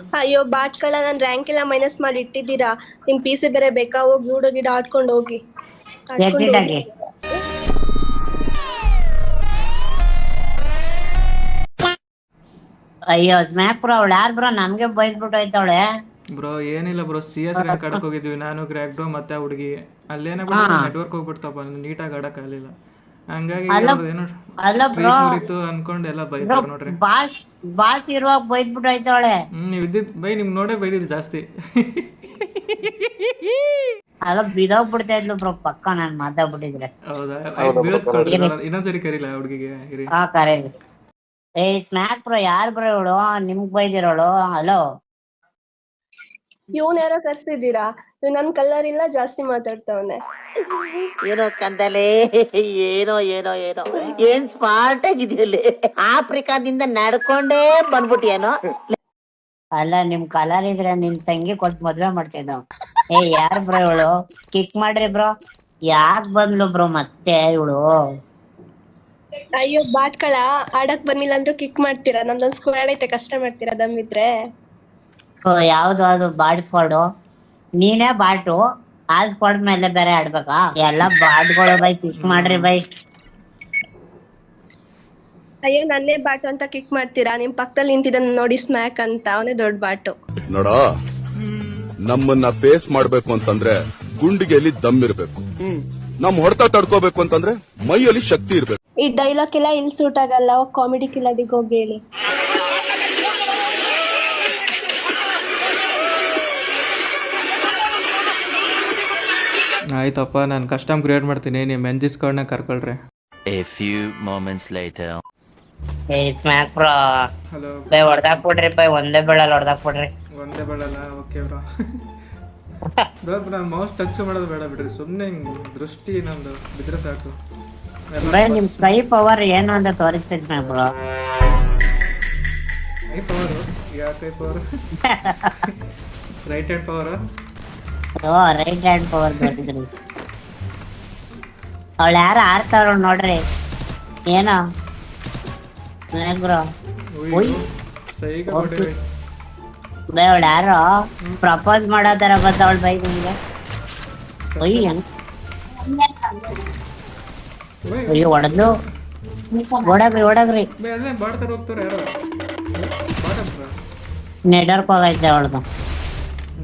ಅಯ್ಯೋ ಬಾಟ್ಗಳ ನನ್ ರ್ಯಾಂಕ್ ಎಲ್ಲ ಮೈನಸ್ ಮಾಡಿ ಇಟ್ಟಿದ್ದೀರಾ? ನಿಮ್ ಪಿ ಸಿ ಬೇರೆ ಬೇಕಾ? ಹೋಗಿ ಲೂಡೋ ಗಿಡ ಆಡ್ಕೊಂಡು ಹೋಗಿ. ಎಕ್ಸಿಟ್. ಆಗಿ. ಅಯ್ಯೋ ಸ್ಮ್ಯಾಕ್ ಬ್ರೋ ಅವಳು ಯಾರು ಬ್ರೋ ನಮ್ಗೆ ಬೈದ್ಬಿಟ್ಟು ಹೋಯ್ತವಳೆ ಬ್ರೋ ಏನಿಲ್ಲ ಬ್ರೋ ಸಿ ಎಸ್ ರ್ಯಾಂಕ್ ಆಡಕ್ ಹೋಗಿದ್ವಿ. ನಾನು ಗ್ರ್ಯಾಕ್ಡೋ ಮತ್ತೆ ಹುಡುಗಿ. ಅಲ್ಲೇನ ನೆಟ್ವರ್ಕ್ ಹೋಗ್ಬಿಡ್ತಪ್ಪ. ನೀಟಾಗಿ ಆಡಕ್ ಆಗ್ಲಿಲ್ಲ. ಹಂಗಾಗಿ ಅಲ್ಲ ಬ್ರೋ ಮುರೀತು ಅನ್ಕೊಂಡು ಎಲ್ಲ ಬೈತಾರ ನೋಡ್ರಿ. ಬಾಸ್ ಬಾಸ್ ಇರುವಾಗ ಬೈದ್ಬಿಟ್ಟು ಹೋಯ್ತವಳೆ ಹ್ಮ್ ಇದ್ದಿದ್ ಬೈ ನಿಮ್ ನೋಡೇ ಬೈದಿದ್ದು ಜಾಸ್ತಿ. ಅಲ್ಲ ಬಿದೋಗ್ಬಿಡ್ತಾ ಇದ್ಲು ಬ್ರೋ ಪಕ್ಕ ನಾನ್ ಮಾತಾಡ್ಬಿಟ್ಟಿದ್ರೆ. ಹೌದಾ? ಇನ್ನೊಂದ್ಸರಿ ಕರೀಲ ಹುಡುಗಿಗೆ ಹಾ ಕರೆ ಏ ಸ್ನಾಕ್ ಬ್ರೋ ಯಾರು ಬ್ರೋ ಇವಳು? ನಿಮ್ಗ್ ಬೈದಿರೋಳು? ಹಲೋ ಇವ್ನ್ ಯಾರೋ ಕರ್ಸಿದ್ದೀರಾ? ಇವ್ ನನ್ ಕಲರ್ ಇಲ್ಲ ಜಾಸ್ತಿ ಮಾತಾಡ್ತಾವನೆ. ಏನೋ ಕಂದಲೆ ಏನೋ ಏನೋ ಏನೋ. ಏನ್ ಸ್ಮಾರ್ಟ್ ಆಗಿದೆಯಲ್ಲಿ ಆಫ್ರಿಕಾದಿಂದ ನಡ್ಕೊಂಡೇ ಬಂದ್ಬಿಟ್ಟಿಯೇನೋ? ಅಲ್ಲ ನಿಮ್ ಕಲರ್ ಇದ್ರೆ ನಿನ್ ತಂಗಿ ಕೊಟ್ಟು ಮದ್ವೆ ಮಾಡ್ತಿದ್ದ ಏ ಯಾರ್ ಬ್ರೋ ಇವಳು? ಕಿಕ್ ಮಾಡ್ರಿ ಬ್ರೋ. ಯಾಕ್ ಬಂದ್ಲು ಬ್ರೋ ಮತ್ತೆ ಇವಳು? ಅಯ್ಯೋ ಬಾಟ್ಕಳ. ಆಡಕ್ ಬಂದಿಲ್ಲ ಅಂದ್ರೂ ಕಿಕ್ ಮಾಡ್ತೀರಾ? ನಮ್ದೊಂದ್ ಸ್ಕ್ವಾಡ್ ಐತೆ ಕಷ್ಟ ಮಾಡ್ತೀರಾ ದಮ್ಮಿದ್ರೆ ಯಾವ್ದು ಅದು ಬಾಡ್ ಸ್ಕ್ವಾಡು ನೀನೇ ಬಾಟು ಆ ಸ್ಕ್ವಾಡ್ ಮೇಲೆ ಬೇರೆ ಆಡ್ಬೇಕಾ? ಎಲ್ಲ ಬಾಟ್ಗಳು ಬೈ ಕಿಕ್ ಮಾಡ್ರಿ ಬೈ. ಅಯ್ಯೋ ನನ್ನೇ ಬಾಟು ಅಂತ ಕಿಕ್ ಮಾಡ್ತೀರಾ? ನಿಮ್ ಪಕ್ಕದಲ್ಲಿ ನಿಂತಿದ್ದನ್ ನೋಡಿ ಸ್ಮ್ಯಾಕ್ ಅಂತ. ಅವನೇ ದೊಡ್ಡ ಬಾಟು. ನೋಡ ನಮ್ಮನ್ನ ಫೇಸ್ ಮಾಡ್ಬೇಕು ಅಂತಂದ್ರೆ ಗುಂಡಿಗೆಯಲ್ಲಿ ದಮ್ ಇರ್ಬೇಕು. ನಮ್ ಹೊಡೆತ ತಡ್ಕೋಬೇಕು ಅಂತಂದ್ರೆ ಮೈಯಲ್ಲಿ ಶಕ್ತಿ ಇರ್ಬೇಕು. ಈ ಡೈಲಾಗ್ ಎಲ್ಲ ಇಲ್ಲಿ ಸೂಟ್ ಆಗಲ್ಲ ಕಾಮಿಡಿ ಕಿಲಾಡಿಗೆ ಹೋಗಿ ಹೇಳಿ. ಆಯ್ತಪ್ಪ ನಾನು ಕಸ್ಟಮ್ ಕ್ರಿಯೇಟ್ ಮಾಡ್ತೀನಿ ನೀವು ಮೆಂಜಿಸ್ಕೊಂಡ್ನ ಕರ್ಕೊಳ್ರಿ. A few moments later. ಏ ಸ್ಮ್ಯಾಕ್ ಬ್ರೋ ಹಲೋ ಬೈ ಹೊಡ್ದಾಕ್ಬಿಡ್ರಿ ಬೈ ಒಂದೇ ಬೆಳಲ್ಲಿ ಹೊಡ್ದಾಕ್ಬಿಡ್ರಿ ಒಂದೇ ಬೇಡಲ್ಲ ಓಕೆ ಬ್ರೋ ಬ್ರೋ ನಾನು ಮೌಸ್ ಟಚ್ ಮಾಡೋದು ಬೇಡ ಬಿಡ್ರಿ ಸುಮ್ಮನೆ ದೃಷ್ಟಿ ನಮ್ದು ಬಿದ್ರೆ ಸಾಕು. ಬೈ ನಿಮ್ ಕೈ ಪವರ್ ಏನು ಅಂತ ತೋರಿಸ್ತೀನಿ ಸ್ಮ್ಯಾಕ್ ಬ್ರೋ ಕೈ ಪವರು ಯಾವ ಕೈ ಪವರ್ ರೈಟ್ ಹ್ಯಾಂಡ್ ಪವರ್ ಓ ರೈಟ್ ಹ್ಯಾಂಡ್ ಪವರ್ ತೋರಿಸ್ರಿ ಅವಳು ಯಾರು ಆಡ್ತಾಳ ನೋಡ್ರಿ. ಏನೋ? ಬ್ರೋ. ಬೈ ಅವಳು ಯಾರೋ? ಪ್ರಪೋಸ್ ಮಾಡೋ ತರ ಬಂದವಳು ಬೈ ನಿಮ್ಗೆ? ಅಯ್ಯ ಹೊಡೆದ್ಲು ಒಡಗ್ರಿ ಒಡಗ್ರಿ. ನೆಟ್ವರ್ಕ್ ಹೋಗೈತೆ ಅವಳ್ದು.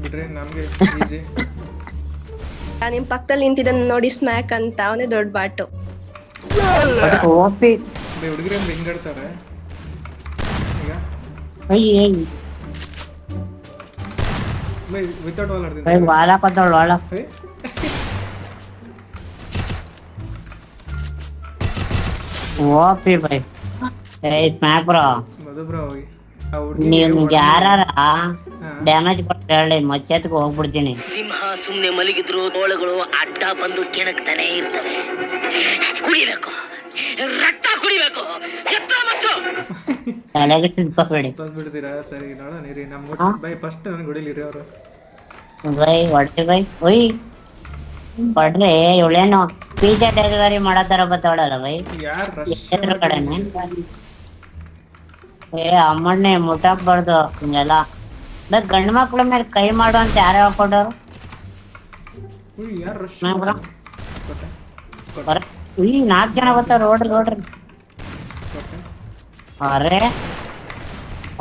ಬಿಡ್ರಿ ನಮ್ಗೆ ಈಜಿ ನಿಮ್ ಪಕ್ಕದಲ್ಲಿ ನಿಂತಿದ್ದನ್ ನೋಡಿ ಸ್ಮ್ಯಾಕ್ ಅಂತ ಅವನೇ ದೊಡ್ಡ ಬಾಟು. ಓಪಿ. ಬೈ ಹುಡುಗರು ಅಂದ್ರೆ ಹಿಂಗಾಡ್ತಾರೆ ಈಗ? ಅಯ್ಯ ಬೈ ವಿತೌಟ್ ವಾಲ್ ಆಡ್ತೀನಿ ಬೈ ಬಾಲ ಕೊತ್ತವಳು ಒಳ ಬೈ ಓಪಿ ಬೈ. ಏ ಸ್ಮ್ಯಾಕ್ ಬ್ರೋ ಮಧು ಬ್ರೋ ಹೋಗಿ ಆ ಹುಡುಗಿ ನೀವು ಯಾರ ಡ್ಯಾಮೇಜ್ ಕೊಟ್ಟು ಹೇಳಿ ಮಚ್ಚೆತ್ಗೆ ಹೋಗ್ಬಿಡ್ತೀನಿ. ಸಿಂಹ ಸುಮ್ನೆ ಮಲಗಿದ್ರು ತೋಳಗಳು ಅಡ್ಡ ಬಂದು ಕೆಣಕ್ತಾನೆ ಇರ್ತವೆ. ಕುಡಿಬೇಕು. ರಕ್ತ ಕುಡಿಬೇಕು. ಎತ್ತ ಮಚ್ಚು ತಲೆಗೆ ತಿನ್ಕೋಬೇಡಿ ಬಂದ್ಬಿಡ್ತೀರಾ? ಸರಿ ನೋಡೋಣ ಇರಿ. ನಮ್ಮ ಬೈ ಫಸ್ಟ್ ನನಗೆ ಹೊಡಿಲಿರಿ ಅವರು. ಬೈ ಹೊಡ್ರಿ ಬೈ. ಒಯ್ ಹೊಡ್ರಿ ಇವಳೇನು ಪಿಜ್ಜಾ ಡೆಲಿವರಿ ಮಾಡೋ ತರ ಬತ್ತವಳಲ್ಲ ಬೈ. ಯಾರು ಎದ್ರ ಕಡೆನೆ ಏ ಅಮ್ಮಣ್ಣೆ ಮುಟ್ಟಾಕ್ಬಾರ್ದು ಹಿಂಗೆಲ್ಲ. ಬೈ ಗಂಡ ಮಕ್ಳ ಮೇಲೆ ಕೈ ಮಾಡು ಅಂತ ಯಾರು ಕೊಟ್ಟೆ. ನಾಲ್ಕು ಜನ ಬರ್ತಾವ ನೋಡ್ರಿ ನೋಡ್ರಿ ಅರೆ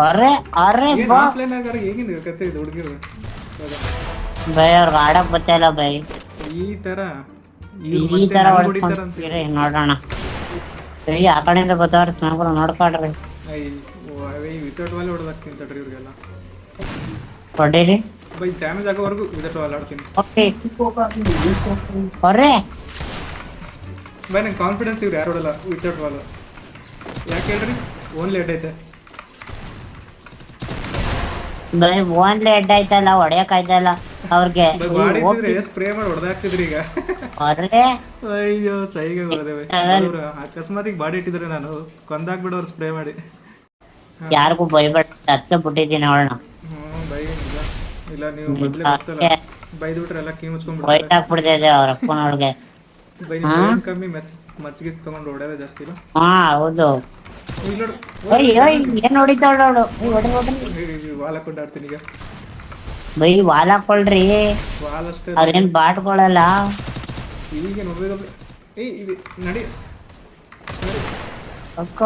ಅರೆ ಅರೆ ಬಾ. ಬೈ ಅವ್ರಿಗೆ ಆಡಕ್ ಬರ್ತಾಯಿಲ್ಲ ಬೈ. ಈ ತರ ಈ ತರ ಹೊಡ್ಕೊಂತೀರಿ ನೋಡೋಣ. ಸರಿ ಆ ಕಡೆಯಿಂದ ಬತ್ತವ್ರಿ ಸ್ನೇಹಿತರು ನೋಡ್ಕೊಡ್ರಿ. ವಿತೌಟ್ ಇವ್ರಿಗೆಲ್ಲ. ಹೊಡೀರಿ ಬೈ ಡ್ಯಾಮೇಜ್ ಆಗೋವರೆಗೂ ವಾಲ್ ಆಡ್ತೀನಿ. ಓಕೆ ಹೊರೆ ಬೈ ನಂಗೆ ಕಾನ್ಫಿಡೆನ್ಸ್ ಇವ್ರು ಯಾರು ಹೊಡಲ್ಲ ವಿತೌಟ್ ವಾಲ್ ಯಾಕೆ ಹೇಳ್ರಿ? ಓನ್ಲಿ ಹೆಡ್ ಐತೆ. ಬೈ ಓನ್ಲಿ ಹೆಡ್ ಐತಲ್ಲ ಹೊಡ್ಯಕ್ ಆಯ್ತಲ್ಲ ಅವ್ರಿಗೆ. ಸ್ಪ್ರೇ ಮಾಡಿ ಹೊಡೆದಾಕ್ತಿದ್ರಿ ಈಗ? ಅಯ್ಯೋ ಸೈಗೆ ಹೊಡೆದೆ ಬೈ. ಅವ್ರು ಅಕಸ್ಮಾತಿಗೆ ಬಾಡಿ ಇಟ್ಟಿದ್ರೆ ನಾನು ಕೊಂದಾಕ್ಬಿಡೋರು ಸ್ಪ್ರೇ ಮಾಡಿ. ಯಾರಿಗೂ ಭಯಪಟ್ಟು ಹಚ್ಚ ಬಿಟ್ಟಿದ್ದೀನಿ ಅವಳನ್ನ. ಇಲ್ಲ ನೀವು ಮೊದಲೇ ಗೊತ್ತಲ್ಲ. ಬೈದ್ಬಿಟ್ರೆ ಎಲ್ಲ ಕೀ ಮುಚ್ಕೊಂಡ್ಬಿಡ್ತಾರೆ. ಅವ್ರ ಅಪ್ಪನ ಅವ್ರಿಗೆ ಕಮ್ಮಿ ಮೆಚ್ ಮಚ್ಚಿಗೆ ತಗೊಂಡು ಹೊಡೆಯೋದೇ ಜಾಸ್ತಿ ಇಲ್ಲ? ಹಾ ಹೌದು. ಏನ್ ಹೊಡಿತಾಳ ಅವಳು? ಈಗ. By wall ಹಾಕೊಳ್ರಿ. ಬಾಟ್ಕೊಳಲ್ಲ ಈಗ ಇದು ನಡಿ. ಅಕ್ಕ.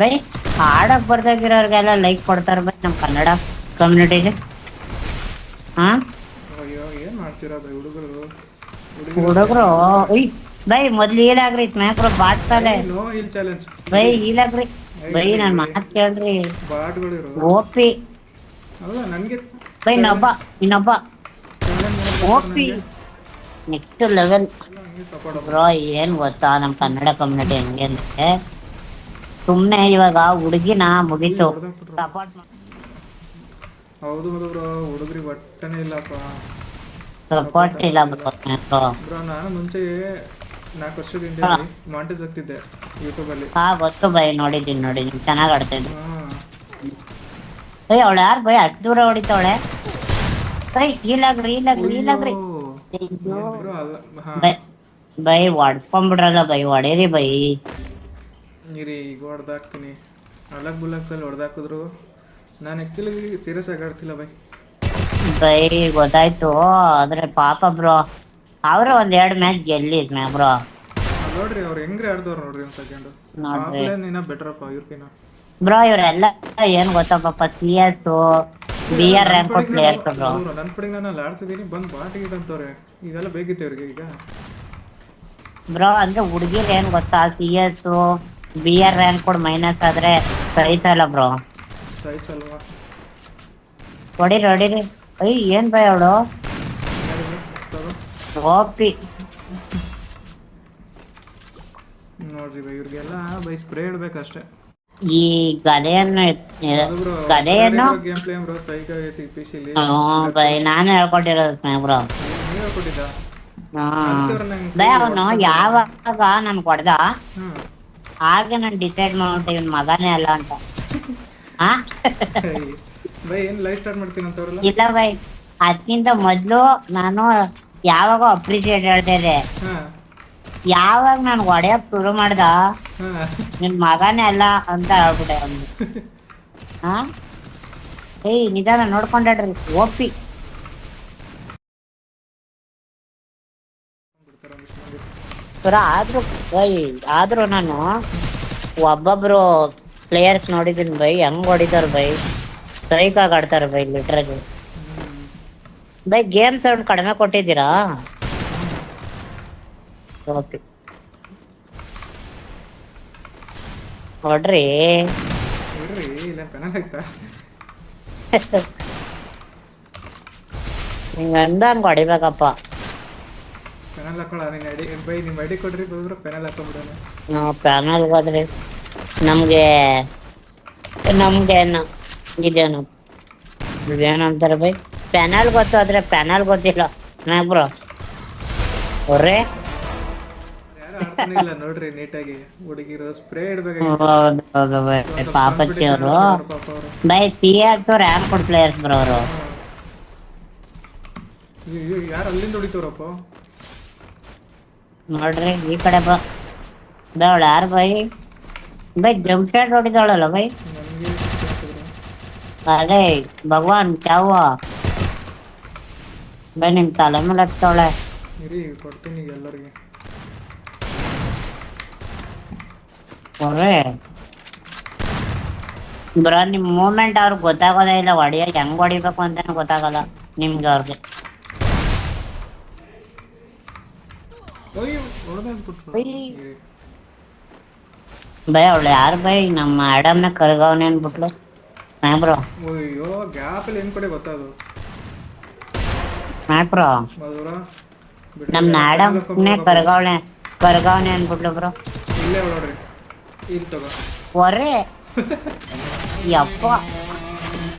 ಬೈ ಹಾಡಕ್ ಬರ್ದಾಗಿರೋರ್ಗೆಲ್ಲ ಲೈಕ್ ಕೊಡ್ತಾರ ಬೈ ನಮ್ ಕನ್ನಡ. ಕಮ್ಯುನಿಟಿಗೆ ಹಾ? ಏನ್ ಮಾಡ್ತೀರಾ ಬೈ ಹುಡುಗರು ಹುಡುಗ್ರು ಉಯ್ ಬೈ, ಮೊದ್ಲು ಈಲಾಗ್ರಿ ಬಾಟ್ ಬಾಟ್ತಾಲೆ ನೋ ಚಾಲೆಂಜ್ ಬೈ ಈಲಾಗ್ರಿ ಬೈ, ನನ್ ಮಾತು ಕೇಳ್ರಿ. ಓಪಿ. ಅಲ್ಲ ನನ್ಗೆ ಬೈ, ಇನ್ನೊಬ್ಬ ಇನ್ನೊಬ್ಬ. ಓಪಿ. ನೆಕ್ಸ್ಟ್ ಲೆವೆಲ್ ಬ್ರೋ, ಏನ್ ಗೊತ್ತಾ, ನಮ್ ಕನ್ನಡ ಕಮ್ಯುನಿಟಿ ಹೆಂಗೆ ಅಂದ್ರೆ ಸುಮ್ನೆ ಇವಾಗ ಹುಡುಗಿನ ಮುಗೀತು. ಸಪೋರ್ಟ್ ಹೌದು ಹೌದು ಬ್ರೋ ಹುಡುಗ್ರಿ ಒಟ್ಟನೇ ಇಲ್ಲಪ್ಪ. ಸಪೋರ್ಟ್ ಇಲ್ಲ ಬ್ರೋ. ನಾನು ಮುಂಚೆ ನಾಲ್ಕು ವರ್ಷದ ಹಿಂದೆ ಮಾಂಟೇಜ್ ಆಗ್ತಿದ್ದೆ ಯೂಟ್ಯೂಬ್ ಅಲ್ಲಿ. ಹಾ ಗೊತ್ತು ಬೈ ನೋಡಿದ್ದೀನಿ ನೋಡಿದ್ದೀನಿ. ಚೆನ್ನಾಗಿ ಆಡ್ತಿದ್ದೆ ಹಾ. ಬೈ ಅವಳು ಯಾರು ಬೈ ಅಷ್ಟು ದೂರ ಹೊಡಿತಾವಳೆ. ಬೈ. ಬ್ರೋ ಅಲ್ಲ ಹಾ. ಬೈ ಬೈ ಹೊಡ್ಸ್ಕೊಂಡ್ಬಿಡ್ರಲ್ಲ ಬೈ ಹೊಡೀರಿ ಬೈ. ಇರಿ ಈಗ ಹೊಡೆದಾಕ್ತೀನಿ. ಅಲಗ್ ಬುಲಕ್ಕಲ್ಲಿ ಹೊಡೆದಾಕಿದ್ರು. ನಾನು ಆ್ಯಕ್ಚುಲಿ ಸೀರಿಯಸ್ ಆಗಿ ಆಡ್ತಿಲ್ಲ ಬೈ ಬೈ ಗೊತ್ತಾಯ್ತು. ಆದ್ರೆ ಪಾಪ ಬ್ರೋ ಅವ್ರ ಒಂದ್ ಎರಡ್ ಮ್ಯಾಚ್ ಗೆಲ್ಲಿದ್ ಮ್ಯಾ ಬ್ರೋ. ನೋಡ್ರಿ ಅವ್ರು ಹೆಂಗ್ರಿ ಆಡ್ದವ್ರು ನೋಡ್ರಿ ಒಂದು ಸೆಕೆಂಡ್ ನೋಡ್ರಿ. ಆಫ್ಲೈನ್ ಇನ್ನ ಬೆಟರಪ್ಪ ಇವ್ರಕಿನ ಬ್ರೋ ಇವರೆಲ್ಲ ಏನ್ ಗೊತ್ತಾ ಪಾಪ C S B R rank players bro. ನನ್ನ ಪಡಿಗೆ ನಾನು ಅಲ್ಲಿ ಆಡ್ತಿದ್ದೀನಿ ಬಂದು ಬಾಟಿಗೆ ಅಂತವ್ರೆ ಇದೆಲ್ಲ ಬೇಕಿತ್ತು ಇವ್ರಿಗೆ ಈಗ. ಬ್ರೋ ಅಂದ್ರೆ ಹುಡುಗಿರ್ ಏನ್ ಗೊತ್ತಾ C S B R rank ಕೊಡ್ ಮೈನಸ್ ಆದ್ರೆ ಸರಿತಲ್ಲ ಬ್ರೋ. ಸೈಸ್ ಅಲ್ವಾ? ಹೊಡಿರಿ ಹೊಡಿರಿ. ಅಯ್ಯ ಏನ್ ಬೈ ಅವಳು? ಕಾಪಿ. ನೋಡ್ರಿ ಬೈ ಇವ್ರಿಗೆಲ್ಲ ಬೈ ಸ್ಪ್ರೇ ಇಡ್ಬೇಕಷ್ಟೇ. ಈ ಗದೆಯನ್ನು ಗದೆಯನ್ನು ಗೇಮ್ ಪ್ಲೇ ಬ್ರೋ ಸೈಕ್ ಆಗೈತಿ ಪಿ ಸಿಲಿ ಬೈ ನಾನು ಹೇಳ್ಕೊಟ್ಟಿರೋದು ಸ್ನೇಹ ಬ್ರೋ. ಬೈ ಅವನು ಯಾವಾಗ ನಾನು ಕೊಡ್ದ? ಹಾಗೆ ಆಗ ನಾನು ಡಿಸೈಡ್ ಮಾಡ್ಬಿಟ್ಟೆ ಇವ್ನ ಮಗನೇ ಅಲ್ಲ ಅಂತ. ಬೈ ಏನ್ ಲೈಫ್ ಸ್ಟಾರ್ಟ್ ಮಾಡ್ತೀನಿ ಅಂತವ್ರಲ್ಲ ಇಲ್ಲ ಬೈ. ಅದಕ್ಕಿಂತ ಮೊದ್ಲು ನಾನು ಯಾವಾಗ ಅಪ್ರಿಸಿಯೇಟ್ ಹೇಳ್ತಾ ಇದ್ದೆ ಹಾ. ಯಾವಾಗ ನಾನು ಹೊಡೆಯಕ್ ಶುರು ಮಾಡ್ದ? ಹಾ. ನಿನ್ ಮಗನೇ ಅಲ್ಲ ಅಂತ ಹೇಳ್ಬಿಟ್ಟೆ ಅವ್ನು. ಹಾ ಏಯ್ ನಿಧಾನ ನೋಡ್ಕೊಂಡ್ರಿ ಓಪಿ. ಆದ್ರೂ ಬೈ ಆದ್ರೂ ನಾನು ಒಬ್ಬೊಬ್ರು ಪ್ಲೇಯರ್ಸ್ ನೋಡಿದೀನಿ ಬೈ ಹೆಂಗ್ ಹೊಡಿತಾರ ಬೈ ಸ್ಟ್ರೈಕಾಗಿ ಆಡ್ತಾರ ಬೈ ಲಿಟ್ರಾಗಿ ಬೈ ಗೇಮ್ ಸೌಂಡ್ ಕಡಿಮೆ ಕೊಟ್ಟಿದ್ದೀರಾ ಓಕೆ ಹೊಡ್ರಿ ಇರ್ರಿ ಇಲ್ಲ ಪೆನಲ್ ಆಯ್ತಾ ಹಿಂಗ ಅಂದಂಗ್ ಹೊಡಿಬೇಕಪ್ಪ ಪೆನಲ್ ಹಾಕೊಳ ನೀನ್ ಐಡಿ ಬೈ ನಿಮ್ ಐಡಿ ಕೊಡ್ರಿ ಬಂದ್ರೆ ಪೆನಲ್ ಹಾಕೊಂಡ್ಬಿಡೋಣ ನಾವು ಪ್ಯಾನಲ್ ಹೋದ್ರಿ ನಮ್ಗೆ ನಮ್ಗೆ ಇದೇನು ಇದೇನಂತಾರೆ ಬೈ? ಪ್ಯಾನಲ್ ಗೊತ್ತು ಆದ್ರೆ ಪ್ಯಾನಲ್ ಗೊತ್ತಿಲ್ಲ. ಬ್ರೋ. ಅವ್ರೆ ನೋಡ್ರಿ ನೀಟಾಗಿ ಹುಡುಗಿರು ಸ್ಪ್ರೇ ಇಡ್ಬೇಕಾಗಿತ್ತು. ಪಾಪಚ್ಚಿ ಅವರು. ಪಾಪ ಬೈ ಪಿ ಅವ್ರು ಯಾರು ಕೊಡ್ ಪ್ಲೇಯರ್ಸ್ ಬ್ರೋ ಅವರು? ಯಾರು ಅಲ್ಲಿಂದ ಹೊಡಿತವ್ರಪ್ಪ ನೋಡ್ರಿ ಈ ಕಡೆ ಬಾ ಬೇವಳ ಯಾರು ಬೈ? ಬೈ ಜಂಪ್ ಶಾಟ್ ಹೊಡಿದಾಳಲ್ಲ ಬೈ ನಮ್ಗೆ ಅದೇ ಭಗವಾನ್ ಚಾವ ಬೈ ನಿಮ್ ತಲೆ ಮೇಲೆ ಹತ್ತವಳೆ ಇರಿ ಕೊಡ್ತೀನಿ ಈಗ ಎಲ್ಲರಿಗೆ ಅವ್ರೆ ಬ್ರೋ ನಿಮ್ ಮೂಮೆಂಟ್ ಅವ್ರಿಗೆ ಗೊತ್ತಾಗೋದೇ ಇಲ್ಲ ಹೊಡಿಯ ಹೆಂಗ್ ಹೊಡಿಬೇಕು ಅಂತಾನೆ ಗೊತ್ತಾಗಲ್ಲ ನಿಮ್ಗೆ ಅವ್ರಿಗೆ ಅಯ್ಯೋ ಹೊಡೆದ ಬೈ ಅವಳು ಯಾರು ಬೈ? ನಮ್ಮ ಮೇಡಮ್ನ ಕರ್ಗವನೆ ಅನ್ಬಿಟ್ಲು. ಹಾ ಬ್ರೋ. ಅಯ್ಯೋ ಗ್ಯಾಪ್ ಅಲ್ಲಿ ಏನ್ ಕಡೆ ಗೊತ್ತಾದು ಹಾ ಬ್ರೋ. ನಮ್ಮ ನಮ್ ಮೇಡಮ್ನೇ ಕರ್ಗವಳೆ ಕರ್ಗವನೆ ಅನ್ಬಿಟ್ಲು ಬ್ರೋ. ಇಲ್ಲೇ ನೋಡ್ರಿ. ಇಲ್ಲಿ ತಗೋ. ಹೊರೆ ಯಪ್ಪ.